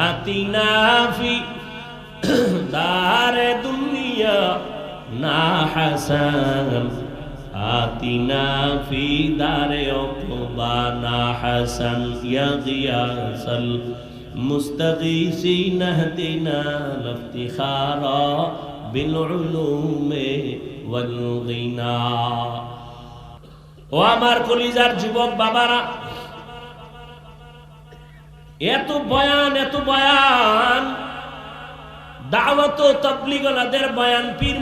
আতিনা ফি দারে দুনিয়া না হাসান আতিনা ফি দারে অকুবা না হাসান ইয়া গিয়াসাল মুস্তাগীসিন আহদিনা লাফতিখারা بالعلوم والغنى ও আমার কলিজার যুবক বাবারা এত বয়ান এত বয়ান। দাওয়াত বয়ান, পীর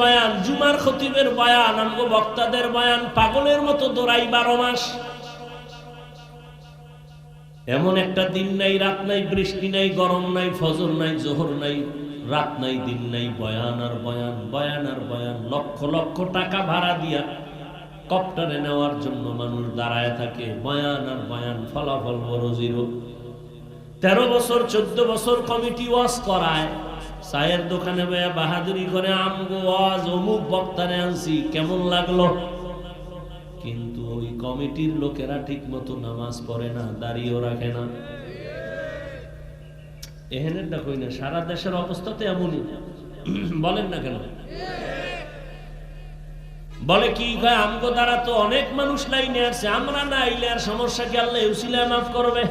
বয়ান, জুমার খতিবের বয়ান, আমগো বক্তাদের বয়ান, পাগলের মতো বারো মাস। এমন একটা দিন নাই, রাত নাই, বৃষ্টি নাই, গরম নাই, ফজর নাই, জোহর নাই, রাত নাই, দিন নাই, বয়ান আর বয়ান বয়ান আর বয়ান, লক্ষ লক্ষ টাকা ভাড়া দিয়া কপ্টারে নেওয়ার জন্য মানুষ দাঁড়ায় থাকে, বয়ান আর বয়ান, ফলাফল বড় জিরো। তেরো বছর, চোদ্দ বছর কমিটি ওয়াজ করায়। চায়ের দোকানে বাহাদুরি করে, আমগো ওয়াজ অমুক বক্তারে আনছি, কেমন লাগল? কিন্তু ওই কমিটির লোকেরা ঠিক মতো নামাজ পড়ে না দাঁড়িয়েও রাখে না। এহেনের না কই না, সারা দেশের অবস্থা তো এমনই। বলেন না কেন? বলে কি, কয়, আমগো দ্বারা তো অনেক মানুষ লাইনে আছে আমরা না আইলে আর সমস্যা কি? আল্লাহ উসিলা মাফ করবে।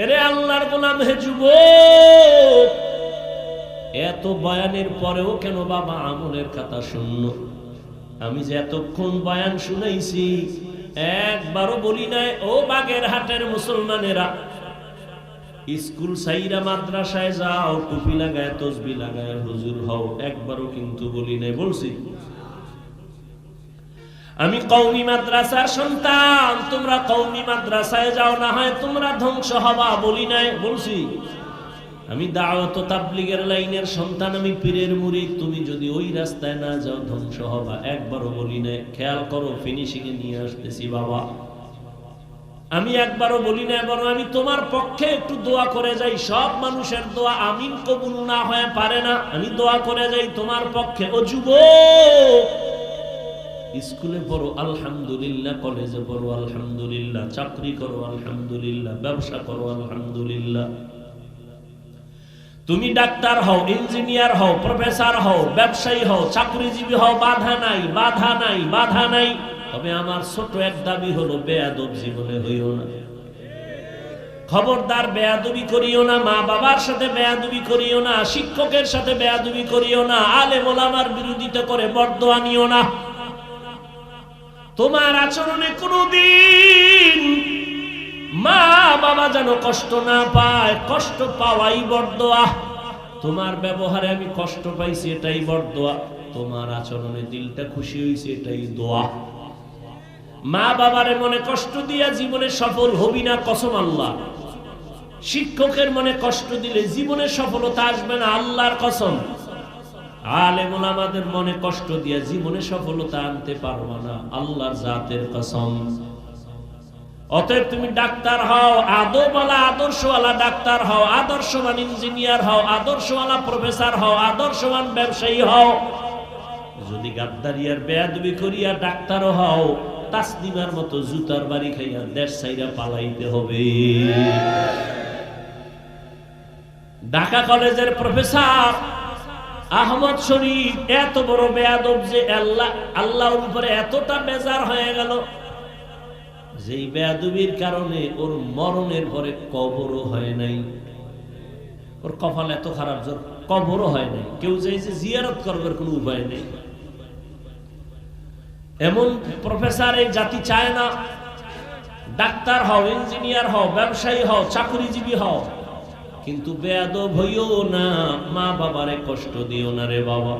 এরে আল্লাহর গোলাম হে যুবক, এত বয়ানের পরেও কেন বাবা আমলের কথা শূন্য আমি যে এতক্ষণ বয়ান শুনাইছি, একবারও বলি নাই, ও বাগের হাটের মুসলমানেরা, স্কুল সাইরা মাদ্রাসায় যাও, টুপি লাগায়, তসবি লাগায়, হুজুর হও। একবারও কিন্তু বলি নাই, বলছি। আমি কৌমি মাদ্রাসার সন্তান, তোমরা কৌমি মাদ্রাসায় যাও, না হয় তোমরা ধ্বংস হবা বলি নাই, বলছি। আমি দাওয়াত তাবলিগের লাইনের সন্তান, আমি পীরের মুড়ি তুমি যদি ওই রাস্তায় না যাও, ধ্বংস হবা। একবারও বলি নাই। খেয়াল করো ফিনিশিং এ নিয়ে আসতেছি, বাবা। আমি একবারও বলি না বরং আমি তোমার পক্ষে একটু দোয়া করে যাই। সব মানুষের দোয়া আমিন কবুল না হয়ে পারে না। আমি দোয়া করে যাই তোমার পক্ষে। ও যুব স্কুলে পড়ো, আলহামদুলিল্লাহ। কলেজে পড়ো, আলহামদুলিল্লাহ। চাকরি করো, আলহামদুলিল্লাহ। ব্যবসা করো, আলহামদুলিল্লাহ। তুমি ডাক্তার হও, ইঞ্জিনিয়ার হও, প্রফেসর হও, ব্যবসায়ী হও, চাকরিজীবী হও, বাধা নাই বাধা নাই বাধা নাই। তবে আমার ছোট এক দাবি হলো, বেয়াদব জীবনে হইও না। খবরদার বেয়াদবি করিও না মা বাবার সাথে বেয়াদবি করিও না, শিক্ষকের সাথে বেয়াদবি করিও না আলে মোলামার বিরোধিতা করে বর্দ আনিও না। তোমার আচরণে কোনদিন মা বাবা যেন কষ্ট না পায়, কষ্ট পাওয়াই বর্দোয়া। তোমার ব্যবহারে আমি কষ্ট পাইছি, এটাই বর্দোয়া। তোমার আচরণে দিলটা খুশি হয়েছে এটাই দোয়া। মা বাবারে মনে কষ্ট দিয়া জীবনে সফল হবি না, কসম আল্লাহ। শিক্ষকের মনে কষ্ট দিলে জীবনে সফলতা আসবে না, আল্লাহর কসম। আলেমুল আমাদের মনে কষ্ট দিয়া জীবনে সফলতা আনতে না। আল্লাহর জাতের কসম। অতএব তুমি ডাক্তার হও, আদবওয়ালা, আদর্শওয়ালা ডাক্তার হও, আদর্শবান ইঞ্জিনিয়ার হও, আদর্শওয়ালা প্রফেসর হও, আদর্শবান ব্যবসায়ী হও। যদি গাদ্দারিয়ার বেয়াদবি করিয়া ডাক্তারও হও, তাসনিমার মতো জুতার বাড়ি খাইয়া দেশ সাইরা পালাইতে হবে। ঢাকা কলেজের প্রফেসর আহমদ শরীফ, এত বড় বেয়াদব যে আল্লাহ, আল্লাহর উপরে এতটা বেজার হয়ে গেল। যেই বেয়াদবির কারণে ওর মরণের পরে কবরও হয় নাই। ওর কপাল এত খারাপ যে কবরও হয় নাই। কেউ চাইছে জিয়ারত করবার কোনো উপায় নেই। এমন প্রফেসর এই জাতি চায় না। ডাক্তার হও, ইঞ্জিনিয়ার হও, ব্যবসায়ী হও, চাকরিজীবী হও। কিন্তু বেয়াদব হইও না মা বাবারে কষ্ট দিও না রে বাবা।